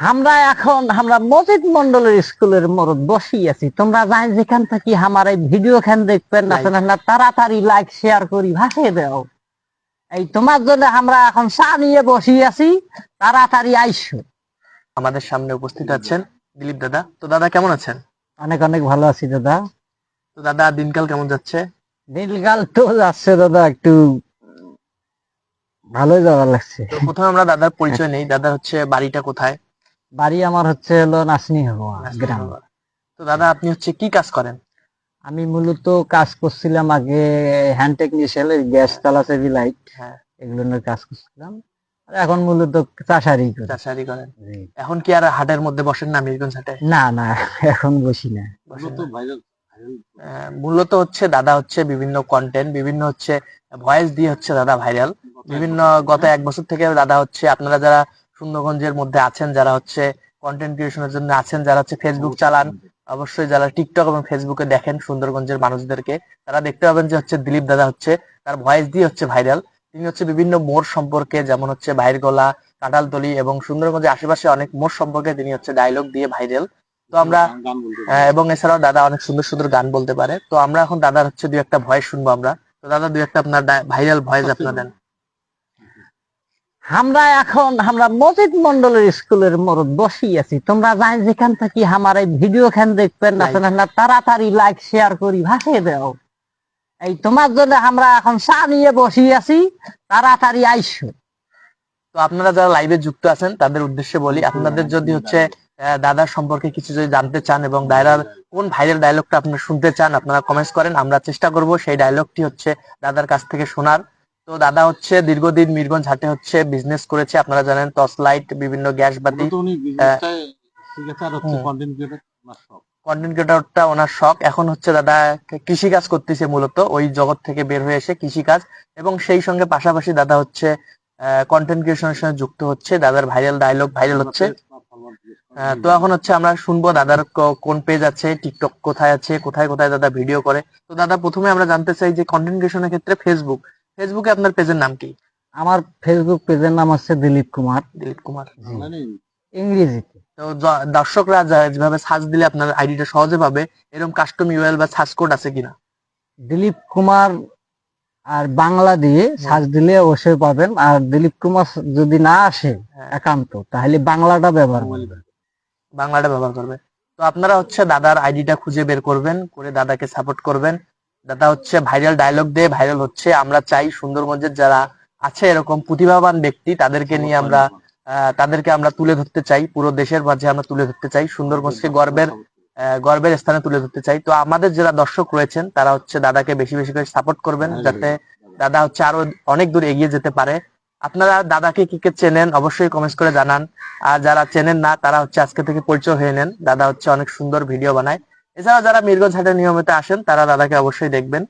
আমরা এখন আমরা মজিদ মন্ডলের স্কুলের মরদ বসি আছি। তোমরা যাই যেখান থেকে আমার এই ভিডিও খান দেখবেন না তাড়াতাড়ি লাইক শেয়ার করি ভাসিয়ে দাও। এই তোমার জন্য আমরা এখন চা নিয়ে বসি আছি। তাড়াতাড়ি আইসো। আমাদের সামনে উপস্থিত আছেন দিলীপ দাদা। তো দাদা কেমন আছেন? অনেক অনেক ভালো আছি দাদা। তো দাদা দিনকাল কেমন যাচ্ছে? দিনকাল তো যাচ্ছে দাদা একটু ভালোই যাওয়া লাগছে। তো প্রথমে আমরা দাদার পরিচয় নেই। দাদা হচ্ছে বাড়িটা কোথায়? বাড়ি আমার হচ্ছে হলো নাসনি হওয়া গ্রাম। তো দাদা আপনি হচ্ছে কি কাজ করেন? আমি মূলত কাজ করছিলাম আগে হ্যান্ড টেকনিশিয়ান গ্যাস চালাচাবি লাইট হ্যাঁ। এগুলো নিয়ে কাজ করছিলাম। আর এখন মূলত চাষারি করি। চাষারি করেন। এখন কি আর হাটের মধ্যে বসেন না মিরগঞ্জ হাটে? না না এখন বসি না। আহ, মূলত হচ্ছে দাদা হচ্ছে বিভিন্ন কন্টেন্ট বিভিন্ন হচ্ছে ভয়েস দিয়ে হচ্ছে দাদা ভাইরাল বিভিন্ন গত এক বছর থেকে দাদা হচ্ছে আপনারা যারা সুন্দরগঞ্জের মধ্যে আছেন যারা হচ্ছে কন্টেন্ট ক্রিয়েশনের জন্য আছেন যারা হচ্ছে ফেসবুক চালান অবশ্যই যারা টিকটক এবং ফেসবুকে দেখেন সুন্দরগঞ্জের মানুষদেরকে তারা দেখতে পাবেন যে হচ্ছে দিলীপ দাদা হচ্ছে তার ভয়েস দিয়ে হচ্ছে ভাইরাল তিনি হচ্ছে বিভিন্ন মোড় সম্পর্কে যেমন হচ্ছে ভাইরগোলা কাঁঠালতলি এবং সুন্দরগঞ্জের আশেপাশে অনেক মোড় সম্পর্কে তিনি হচ্ছে ডায়লগ দিয়ে ভাইরাল তো আমরা এবং এছাড়াও দাদা অনেক সুন্দর সুন্দর গান বলতে পারে। তো আমরা এখন দাদার হচ্ছে দুই একটা ভয়েস শুনব আমরা। তো দাদা দুই একটা আপনার ভাইরাল ভয়েস আপনার দেন। আমরা এখন আমরা মজিদ মন্ডলের স্কুলের মরদ বসি আছি। তোমরা যাই যেখান থেকে আমার এই ভিডিও খান দেখবেন না তাড়াতাড়ি লাইক শেয়ার করি ভাসিয়ে দাও। এই তোমার জন্য আমরা এখন চা নিয়ে বসি আছি তাড়াতাড়ি আইসো। তো আপনারা যারা লাইভে যুক্ত আছেন তাদের উদ্দেশ্যে বলি আপনাদের যদি হচ্ছে দাদার সম্পর্কে কিছু যদি জানতে চান এবং দায়রার কোন ভাইরাল ডায়লগটা আপনারা শুনতে চান আপনারা কমেন্টস করেন আমরা চেষ্টা করব সেই ডায়লগটি হচ্ছে দাদার কাছ থেকে শোনার। তো দাদা হচ্ছে দীর্ঘদিন মিরগঞ্জ হাটে হচ্ছে বিজনেস করেছে। আপনারা জানেন টর্চ লাইট বিভিন্ন গ্যাস বাতি। কন্টেন্ট ক্রিয়েটরটা ওনার শখ। এখন হচ্ছে দাদা কৃষি কাজ করতেছে মূলত ওই জগৎ থেকে বের হয়ে এসে কৃষি কাজ এবং সেই সঙ্গে পাশাপাশি দাদা হচ্ছে কন্টেন্ট ক্রিয়েশনের সঙ্গে যুক্ত হচ্ছে দাদার ভাইরাল ডায়লগ ভাইরাল হচ্ছে। তো এখন হচ্ছে আমরা শুনব দাদার কোন পেজ আছে টিকটক কোথায় আছে কোথায় কোথায় দাদা ভিডিও করে। তো দাদা প্রথমে আমরা জানতে চাই যে কন্টেন্ট ক্রিয়েশনের ক্ষেত্রে ফেসবুক ফেসবুকে আপনার পেজের নাম কি? আমার ফেসবুক পেজের নাম হচ্ছে দিলীপ কুমার। দিলীপ কুমার। ইংরেজিতে। তো দর্শকরা যেভাবে সার্চ দিলে আপনার আইডিটা সহজে পাবে এরকম কাস্টম ইউএল বা সার্চ কোড আছে কিনা? দিলীপ কুমার আর বাংলা দিয়ে সার্চ দিলে অবশ্যই পাবেন। আর দিলীপ কুমার যদি না আসে হ্যাঁ। একান্ত তাহলে বাংলাটা ব্যবহার করবেন। বাংলাটা। ব্যবহার করবে। তো আপনারা হচ্ছে দাদার আইডিটা খুঁজে বের করবেন করে দাদাকে সাপোর্ট করবেন। দাদা হচ্ছে ভাইরাল ডায়লগ দিয়ে ভাইরাল হচ্ছে। আমরা চাই সুন্দরগঞ্জের যারা আছে এরকম প্রতিভাবান ব্যক্তি তাদেরকে নিয়ে আমরা আহ, তাদেরকে আমরা তুলে ধরতে চাই। পুরো দেশের মাঝে আমরা তুলে ধরতে চাই। সুন্দরগঞ্জকে গর্বের আহ, গর্বের স্থানে তুলে ধরতে চাই। তো আমাদের যারা দর্শক রয়েছেন তারা হচ্ছে দাদাকে বেশি বেশি করে সাপোর্ট করবেন যাতে দাদা হচ্ছে আরও অনেক দূর এগিয়ে যেতে পারে। আপনারা দাদাকে কি কে চেনেন অবশ্যই কমেন্টস করে জানান। আর যারা চেনেন না তারা হচ্ছে আজকে থেকে পরিচয় হয়ে নেন। দাদা হচ্ছে অনেক সুন্দর ভিডিও বানায়। এছাড়া যারা মিরগঞ্জ হাটে নিয়মিত আসেন তারা দাদাকে অবশ্যই দেখবেন।